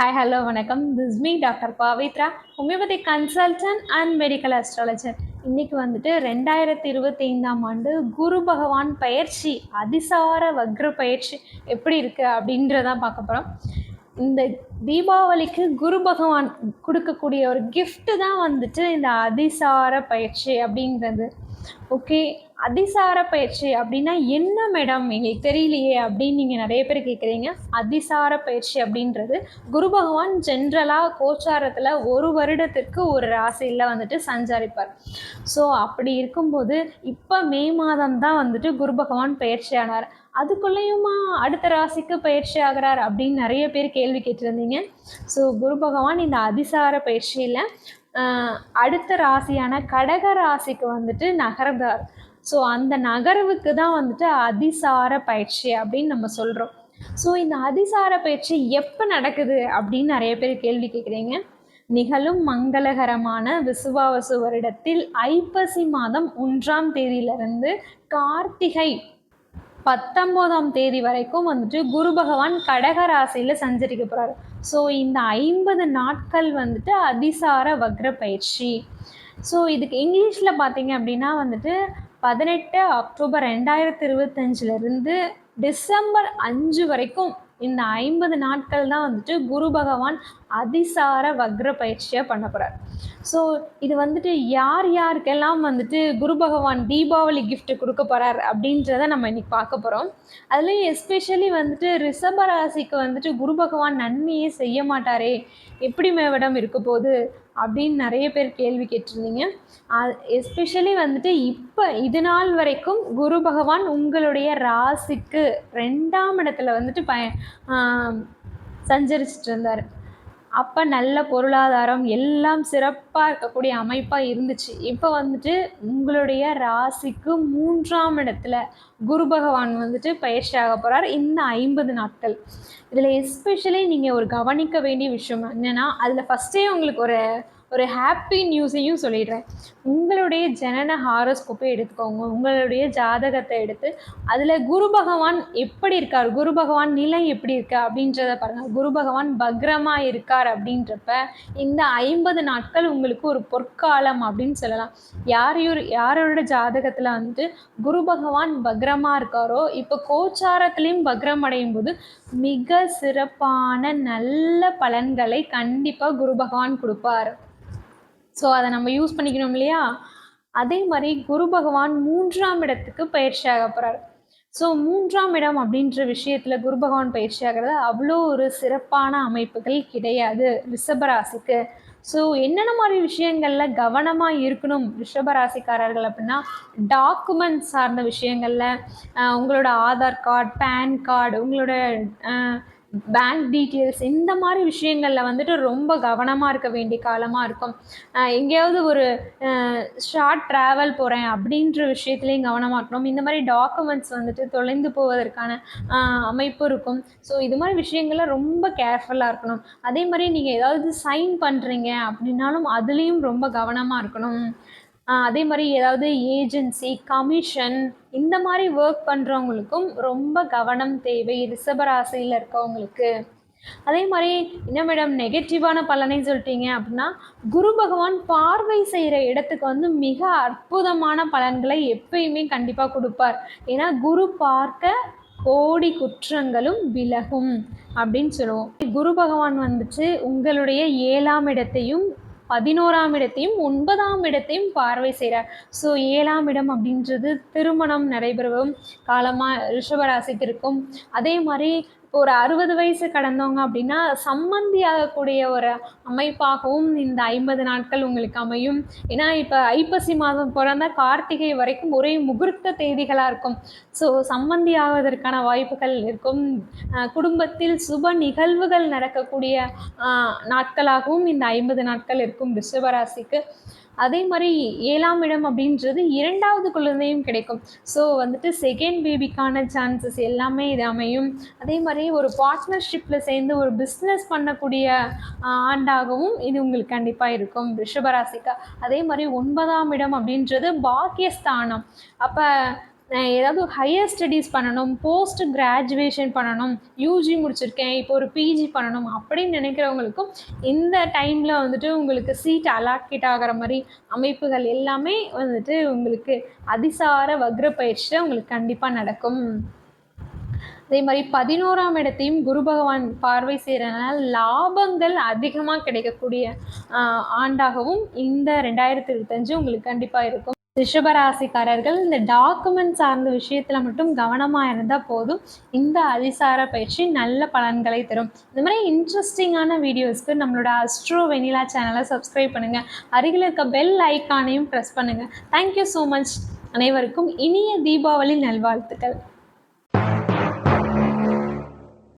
Hi hello வணக்கம். This me doctor Pavithra homeopathy consultant and medical astrologer இன்னைக்கு வந்துட்டு ரெண்டாயிரத்தி இருபத்தி ஐந்தாம் ஆண்டு குரு பகவான் பயிற்சி அதிசார வக்ர பயிற்சி எப்படி இருக்குது அப்படின்றதான் பார்க்க போகிறோம் இந்த தீபாவளிக்கு குரு பகவான் கொடுக்கக்கூடிய ஒரு கிஃப்ட்டு தான் வந்துட்டு இந்த அதிசார பயிற்சி அப்படிங்கிறது ஓகே அதிசார பயிற்சி அப்படின்னா என்ன மேடம் எங்களுக்கு தெரியலையே அப்படின்னு நீங்கள் நிறைய பேர் கேட்குறீங்க அதிசார பயிற்சி அப்படின்றது குரு பகவான் ஜென்ரலாக கோச்சாரத்தில் ஒரு வருடத்திற்கு ஒரு ராசியில் வந்துட்டு சஞ்சரிப்பார். ஸோ அப்படி இருக்கும்போது இப்போ மே மாதம் தான் வந்துட்டு குரு பகவான் பயிற்சி ஆனார். அதுக்குள்ளேயுமா அடுத்த ராசிக்கு பயிற்சி ஆகிறார் அப்படின்னு நிறைய பேர் கேள்வி கேட்டிருந்தீங்க. ஸோ குரு பகவான் இந்த அதிசார பயிற்சியில் அடுத்த ராசியான கடக ராசிக்கு வந்துட்டு நகர்ந்தார் ஸோ அந்த நகர்வுக்கு தான் வந்துட்டு அதிசார பயிற்சி அப்படின்னு நம்ம சொல்கிறோம் ஸோ இந்த அதிசார பயிற்சி எப்போ நடக்குது அப்படின்னு நிறைய பேர் கேள்வி கேட்குறீங்க. நிகழும் மங்களகரமான விசுவாவசு வருடத்தில் ஐப்பசி மாதம் ஒன்றாம் தேதியிலிருந்து கார்த்திகை பத்தொம்போதாம் தேதி வரைக்கும் வந்துட்டு குரு பகவான் கடக ராசியில் சஞ்சரிக்க போகிறாரு ஸோ இந்த ஐம்பது நாட்கள் வந்துட்டு அதிசார வக்ர பயிற்சி. ஸோ இதுக்கு இங்கிலீஷில் பார்த்தீங்க அப்படின்னா வந்துட்டு பதினெட்டு அக்டோபர் ரெண்டாயிரத்தி இருபத்தஞ்சிலேருந்து டிசம்பர் அஞ்சு வரைக்கும் இந்த ஐம்பது நாட்கள் தான் வந்துட்டு குரு பகவான் அதிசார வக்ர பயிற்சியாக பண்ண போகிறார் ஸோ இது வந்துட்டு யார் யாருக்கெல்லாம் வந்துட்டு குரு பகவான் தீபாவளி கிஃப்ட் கொடுக்க போகிறார் அப்படின்றத நம்ம இன்னைக்கு பார்க்க போகிறோம் அதுலேயும் எஸ்பெஷலி வந்துட்டு ரிஷபராசிக்கு வந்துட்டு குரு பகவான் நன்மையே செய்ய மாட்டாரே எப்படி மேவிடம் இருக்க போகுது அப்படின்னு நிறைய பேர் கேள்வி கேட்டிருந்தீங்க. எஸ்பெஷலி வந்துட்டு இப்போ இது நாள் வரைக்கும் குரு பகவான் உங்களுடைய ராசிக்கு ரெண்டாம் இடத்துல வந்துட்டு பய சஞ்சரிச்சிட்டு இருந்தார் அப்போ நல்ல பொருளாதாரம் எல்லாம் சிறப்பாக இருக்கக்கூடிய அமைப்பாக இருந்துச்சு. இப்போ வந்துட்டு உங்களுடைய ராசிக்கு மூன்றாம் இடத்துல குரு பகவான் வந்துட்டு பயிற்சி ஆக போகிறார் இந்த ஐம்பது நாட்கள். இதில் எஸ்பெஷலி நீங்கள் ஒரு கவனிக்க வேண்டிய விஷயம் என்னென்னா அதில் ஃபஸ்ட்டே உங்களுக்கு ஒரு ஒரு ஹாப்பி நியூஸையும் சொல்லிடுறேன். உங்களுடைய ஜனன ஹாரோஸ்கோப்பை எடுத்துக்கோங்க. உங்களுடைய ஜாதகத்தை எடுத்து அதில் குரு பகவான் எப்படி இருக்கார்? குரு பகவான் நிலை எப்படி இருக்கா? அப்படின்றத பாருங்கள் குரு பகவான் பக்ரமாக இருக்கார் அப்படின்றப்ப இந்த ஐம்பது நாட்கள் உங்களுக்கு ஒரு பொற்காலம் அப்படின்னு சொல்லலாம். யார் யாரோட ஜாதகத்தில் வந்து குரு பகவான் பக்ரமாக இருக்காரோ இப்போ கோச்சாரத்துலேயும் பக்ரம் அடையும் போது மிக சிறப்பான நல்ல பலன்களை கண்டிப்பாக குரு பகவான் கொடுப்பார். ஸோ அதை நம்ம யூஸ் பண்ணிக்கணும் இல்லையா? அதே மாதிரி குரு பகவான் மூன்றாம் இடத்துக்கு பயிற்சி ஆக போகிறார் ஸோ மூன்றாம் இடம் அப்படின்ற விஷயத்தில் குரு பகவான் பயிற்சி ஆகிறது அவ்வளோ ஒரு சிறப்பான அமைப்புகள் கிடையாது ரிஷபராசிக்கு. ஸோ என்னென்ன மாதிரி விஷயங்களில் கவனமாக இருக்கணும் ரிஷபராசிக்காரர்கள் அப்படின்னா டாக்குமெண்ட்ஸ் சார்ந்த விஷயங்களில் உங்களோட ஆதார் கார்டு பேன் கார்டு உங்களோட பேங்க் டீட்டெயில்ஸ் இந்த மாதிரி விஷயங்களில் வந்துட்டு ரொம்ப கவனமாக இருக்க வேண்டிய காலமாக இருக்கும். எங்கேயாவது ஒரு ஷார்ட் ட்ராவல் போகிறேன் அப்படின்ற விஷயத்துலையும் கவனமாக இருக்கணும். இந்த மாதிரி டாக்குமெண்ட்ஸ் வந்துட்டு தொலைந்து போவதற்கான அமைப்பு இருக்கும். ஸோ இது மாதிரி விஷயங்கள்லாம் ரொம்ப கேர்ஃபுல்லாக இருக்கணும். அதே மாதிரி நீங்கள் ஏதாவது சைன் பண்ணுறீங்க அப்படின்னாலும் அதுலேயும் ரொம்ப கவனமாக இருக்கணும். அதே மாதிரி ஏதாவது ஏஜென்சி கமிஷன் இந்த மாதிரி ஒர்க் பண்ணுறவங்களுக்கும் ரொம்ப கவனம் தேவை ரிஷபராசியில் இருக்கவங்களுக்கு. அதே மாதிரி என்ன மேடம் நெகட்டிவான பலனை சொல்லிட்டீங்க அப்படின்னா குரு பகவான் பார்வை செய்கிற இடத்துக்கு வந்து மிக அற்புதமான பலன்களை எப்பயுமே கண்டிப்பாக கொடுப்பார். ஏன்னா குரு பார்க்க கோடி குற்றங்களும் விலகும் அப்படின்னு சொல்லுவோம். குரு பகவான் வந்துட்டு உங்களுடைய ஏழாம் இடத்தையும் பதினோராம் இடத்தையும் ஒன்பதாம் இடத்தையும் பார்வை செய்கிறார். ஸோ ஏழாம் இடம் அப்படின்றது திருமணம் நடைபெறும் காலமாக ரிஷபராசிக்கு இருக்கும். அதே மாதிரி இப்போ ஒரு அறுபது வயசு கடந்தவங்க அப்படின்னா சம்மந்தியாகக்கூடிய ஒரு அமைப்பாகவும் இந்த ஐம்பது நாட்கள் உங்களுக்கு அமையும். ஏன்னா இப்போ ஐப்பசி மாதம் பிறந்த கார்த்திகை வரைக்கும் ஒரே முகூர்த்த தேதிகளாக இருக்கும். ஸோ சம்மந்தி ஆவதற்கான வாய்ப்புகள் இருக்கும். குடும்பத்தில் சுப நிகழ்வுகள் நடக்கக்கூடிய நாட்களாகவும் இந்த ஐம்பது நாட்கள் இருக்கும் ரிஷபராசிக்கு. அதே மாதிரி ஏழாம் இடம் அப்படின்றது இரண்டாவது குழந்தையும் கிடைக்கும். ஸோ வந்துட்டு செகண்ட் பேபிக்கான சான்சஸ் எல்லாமே இது அமையும். அதே மாதிரி ஒரு பார்ட்னர்ஷிப்பில் சேர்ந்து ஒரு பிஸ்னஸ் பண்ணக்கூடிய ஆண்டாகவும் இது உங்களுக்கு கண்டிப்பாக இருக்கும். ரிஷபராசிக்கா அதே மாதிரி ஒன்பதாம் இடம் அப்படின்றது பாக்கியஸ்தானம். அப்போ ஏதாவது ஹையர் ஸ்டடீஸ் பண்ணணும் போஸ்ட் கிராஜுவேஷன் பண்ணணும் யூஜி முடிச்சிருக்கேன் இப்போ ஒரு பிஜி பண்ணணும் அப்படின்னு நினைக்கிறவங்களுக்கும் இந்த டைமில் வந்துட்டு உங்களுக்கு சீட் அலாக்கேட் ஆகிற மாதிரி அமைப்புகள் எல்லாமே வந்துட்டு உங்களுக்கு அதிசார வக்ர பயிற்சியில் உங்களுக்கு கண்டிப்பாக நடக்கும். அதே மாதிரி பதினோராம் இடத்தையும் குரு பகவான் பார்வை செய்கிறதுனால லாபங்கள் அதிகமாக கிடைக்கக்கூடிய ஆண்டாகவும் இந்த ரெண்டாயிரத்தி இருபத்தஞ்சு உங்களுக்கு கண்டிப்பாக இருக்கும். ரிஷபராசிக்காரர்கள் இந்த டாக்குமெண்ட் சார்ந்த விஷயத்தில் மட்டும் கவனமாக இருந்தால் போதும். இந்த அதிசார பயிற்சி நல்ல பலன்களை தரும். இந்த மாதிரி இன்ட்ரெஸ்டிங்கான வீடியோஸ்க்கு நம்மளோட அஸ்ட்ரோ வெனிலா சேனலை சப்ஸ்கிரைப் பண்ணுங்கள் அருகில் இருக்க பெல் ஐக்கானையும் ப்ரெஸ் பண்ணுங்கள் தேங்க்யூ ஸோ மச் அனைவருக்கும் இனிய தீபாவளி நல்வாழ்த்துக்கள்.